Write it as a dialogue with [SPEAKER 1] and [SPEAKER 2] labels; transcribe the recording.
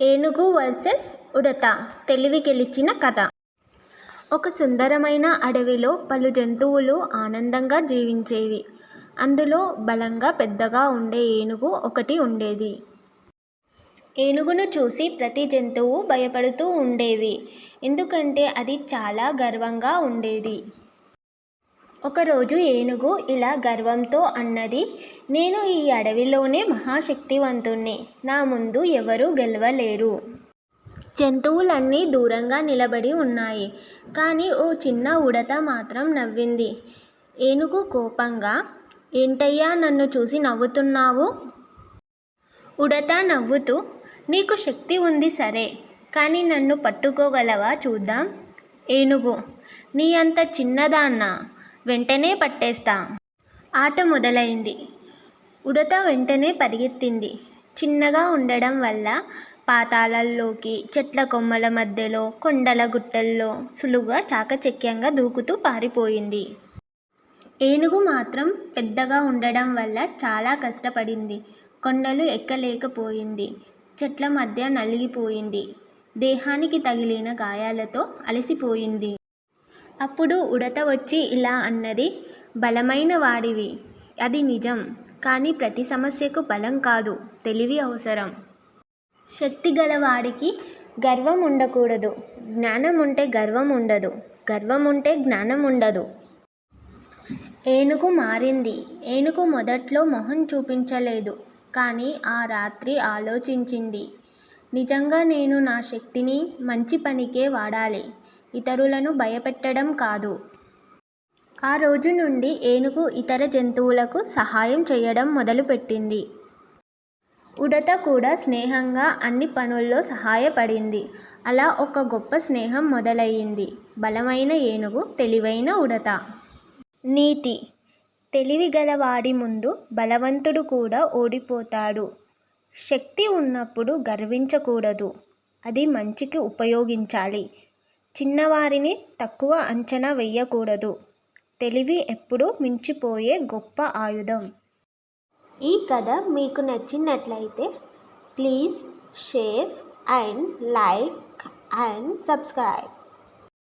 [SPEAKER 1] ఏనుగు వర్సెస్ ఉడత తెలివి గెలిచిన కథ. ఒక సుందరమైన అడవిలో పలు జంతువులు ఆనందంగా జీవించేవి. అందులో బలంగా పెద్దగా ఉండే ఏనుగు ఒకటి ఉండేది. ఏనుగును చూసి ప్రతి జంతువు భయపడుతూ ఉండేవి. ఎందుకంటే అది చాలా గర్వంగా ఉండేది. ఒకరోజు ఏనుగు ఇలా గర్వంతో అన్నది నేను ఈ అడవిలోనే మహాశక్తివంతుణ్ణి. నా ముందు ఎవరూ గెలవలేరు. జంతువులన్నీ దూరంగా నిలబడి ఉన్నాయి. కానీ ఓ చిన్న ఉడత మాత్రం నవ్వింది. ఏనుగు కోపంగా ఏంటయ్యా నన్ను చూసి నవ్వుతున్నావు? ఉడత నవ్వుతూ నీకు శక్తి ఉంది సరే కానీ నన్ను పట్టుకోగలవా చూద్దాం? ఏనుగు నీ అంత చిన్నదాన్నా. వెంటనే పట్టేస్తా. ఆట మొదలైంది. ఉడత వెంటనే పరిగెత్తింది. చిన్నగా ఉండడం వల్ల పాతాళంలోకి చెట్ల కొమ్మల మధ్యలో కొండల గుట్టల్లో సులువుగా చాకచక్యంగా దూకుతూ పారిపోయింది. ఏనుగు మాత్రం పెద్దగా ఉండడం వల్ల చాలా కష్టపడింది. కొండలు ఎక్కలేకపోయింది. చెట్ల మధ్య నలిగిపోయింది. దేహానికి తగిలిన గాయాలతో అలసిపోయింది. అప్పుడు ఉడత వచ్చి ఇలా అన్నది బలమైన వాడివి అది నిజం కానీ ప్రతి సమస్యకు బలం కాదు తెలివి అవసరం. శక్తి గలవాడికి గర్వం ఉండకూడదు జ్ఞానం ఉంటే గర్వం ఉండదు గర్వం ఉంటే జ్ఞానం ఉండదు. ఏనుగు మారింది ఏనుగు మొదట్లో మొహం చూపించలేదు కానీ ఆ రాత్రి ఆలోచించింది నిజంగా నేను నా శక్తిని మంచి పనికే వాడాలి ఇతరులను భయపెట్టడం కాదు. ఆ రోజు నుండి ఏనుగు ఇతర జంతువులకు సహాయం చేయడం మొదలుపెట్టింది. ఉడత కూడా స్నేహంగా అన్ని పనుల్లో సహాయపడింది. అలా ఒక గొప్ప స్నేహం మొదలయ్యింది బలమైన ఏనుగు తెలివైన ఉడత. నీతి. తెలివి గలవాడి ముందు బలవంతుడు కూడా ఓడిపోతాడు. శక్తి ఉన్నప్పుడు గర్వించకూడదు. అది మంచికి ఉపయోగించాలి. చిన్నవారిని తక్కువ అంచనా వెయ్యకూడదు తెలివి ఎప్పుడూ మించిపోయే గొప్ప ఆయుధం. ఈ కథ మీకు నచ్చినట్లయితే please share and like and subscribe.